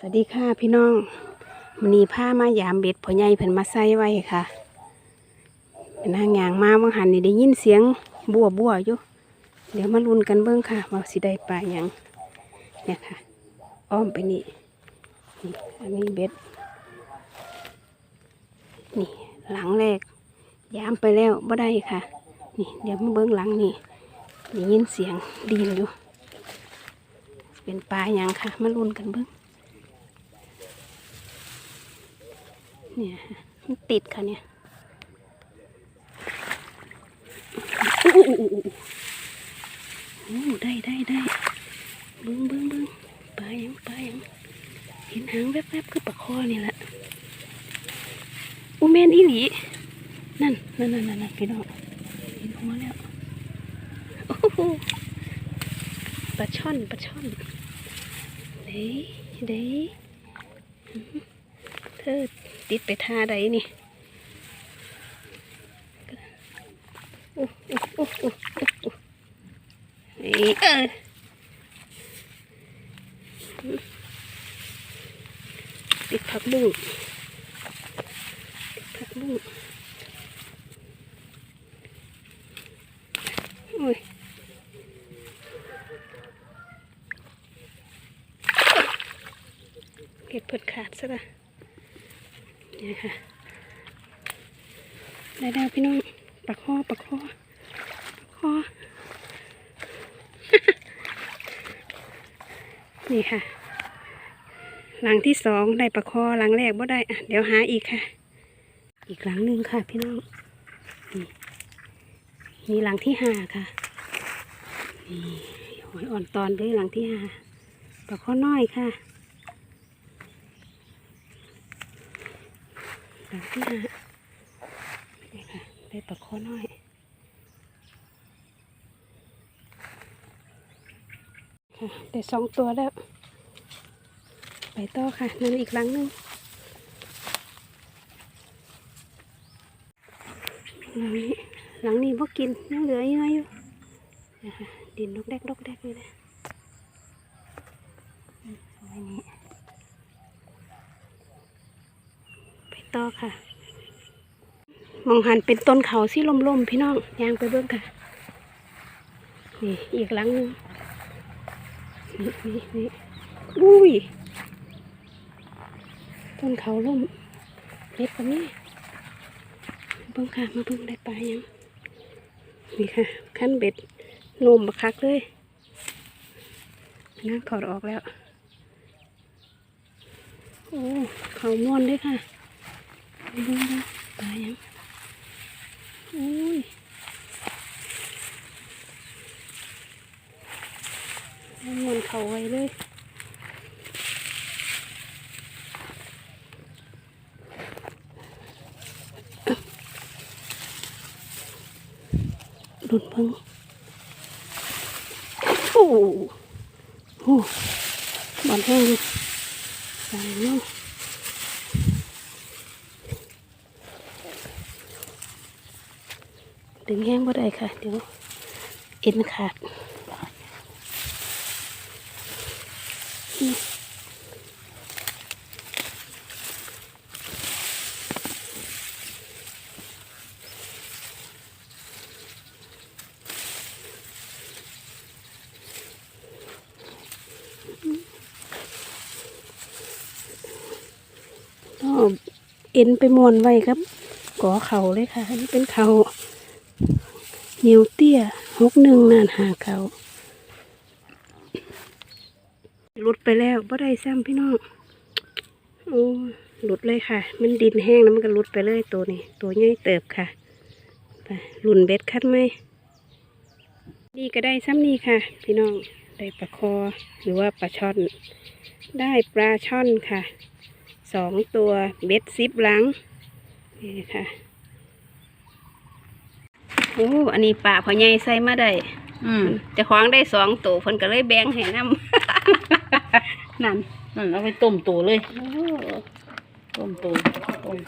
สวัสดีค่ะพี่น้องมันนีผ้ามายามเบ็ดพ่อใหญ่เพิ่นมาใส่ไว้ค่ะเป็นหางยางมาบางหันนี่ได้ยินเสียงบัวบัวอยู่ เดี๋ยวมาลุ้นกันเบิ่งค่ะว่าสิได้ปลาหยังเนี่ยค่ะ อ้อมไปนี่นี่อันนี้เบ็ด นี่หลังแรก ยามไปแล้วบ่ได้ค่ะ นี่เดี๋ยวมาเบิ่งหลังนี่ได้ยินเสียงดีนอยู่ เป็นปลาหยังค่ะ มาลุ้นกันเบิ่ง เนี่ยมันติดค่ะเนี่ยอู้อู้อู้อู้อู้ได้ได้ได้เบิ้งเบิ้งเบิ้งปลายังปลายังเห็นหางแวบๆคือปลาคอนี่แหละอูแมนอีหลีนั่นนั่นนั่นนั่นนั่นพี่น้องเห็นหัวแล้วปลาช่อนปลาช่อนเด้เด้เธอ ติดไปท่าใดนี่โอ้โอ้โอ้โอ้โอ้โอ้เอ้ยเออติดผักบุ้งติดผักบุ้งโอ้ยเก็บเพิดขาดซะละ นี่ค่ะได้แล้วพี่น้องปลาคอปลาคอปลาคอนี่ค่ะ หลังที่สองได้ปลาคอหลังแรกบ่ได้เดี๋ยวหาอีกค่ะ อีกหลังหนึ่งค่ะพี่น้องนี่นี่หลังที่ห้าค่ะนี่หอยอ่อนตอนด้วยหลังที่ห้าปลาคอน้อยค่ะ หลังที่ห้านี่ค่ะ ได้ปลาคอน้อยค่ะได้สองตัวแล้ว ไปต่อค่ะนั่นอีกหลังหนึงหลังนี้หลังนี้พวกกินยังเหลือเยอะอยู่ดินดกแดกดกแดกเลยนะอืมเอาไว้นี่ไป ต่อค่ะ มองหันเป็นต้นเขาที่ล่มๆพี่น้องยางไปเบิ่งค่ะ นี่อีกหลังนึงนี่นี่นี่อุ้ย ต้นเขาล่มเล็บแบบนี้เบิ่งค่ะ มาเบิ่งได้ปลายังนี่ค่ะขั้นเบ็ดโนมบักคักเลยนั่งถอดออกแล้ว โอ้ เขาม้วนด้วยค่ะ เบิ่งดูปลายยังอุ้ยม้วนเขาไว้เลยหลุดเพิ่งโอ้โหโอ้บอลแห้งอยู่ใส่เน้อง ดึงแห้งบ่ได้ค่ะ เดี๋ยวเอ็นขาดเอาเอ็นไปมวนไว้ครับก่อเข่าเลยค่ะนนี้เป็นเข่า เหนียวเตี้ยหกหนึ่งนานหาเข่าหลุดไปแล้วบ่ได้ซ้ำพี่น้องโอ้หลุดเลยค่ะ มันดินแห้งแล้วมันก็หลุดไปเลยตัวนี้ ตัวใหญ่เติบค่ะไปหลุนเบ็ดคัดไหมนี่ก็ได้ซ้ำนี่ค่ะ พี่น้องได้ปลาคอหรือว่าปลาช่อน ได้ปลาช่อนค่ะสองตัวเบ็ดซิปหลังนี่ค่ะ อ้อันนี้ป่าพ่อใหญ่ใส่มาได้อืมเจะคว้าของได้สองตัวเพิ่นก็เลยแบ่งให้น้ำนั่นนั่นเอาไปต้มตัวเลยโอ้ต้มตัวต้ม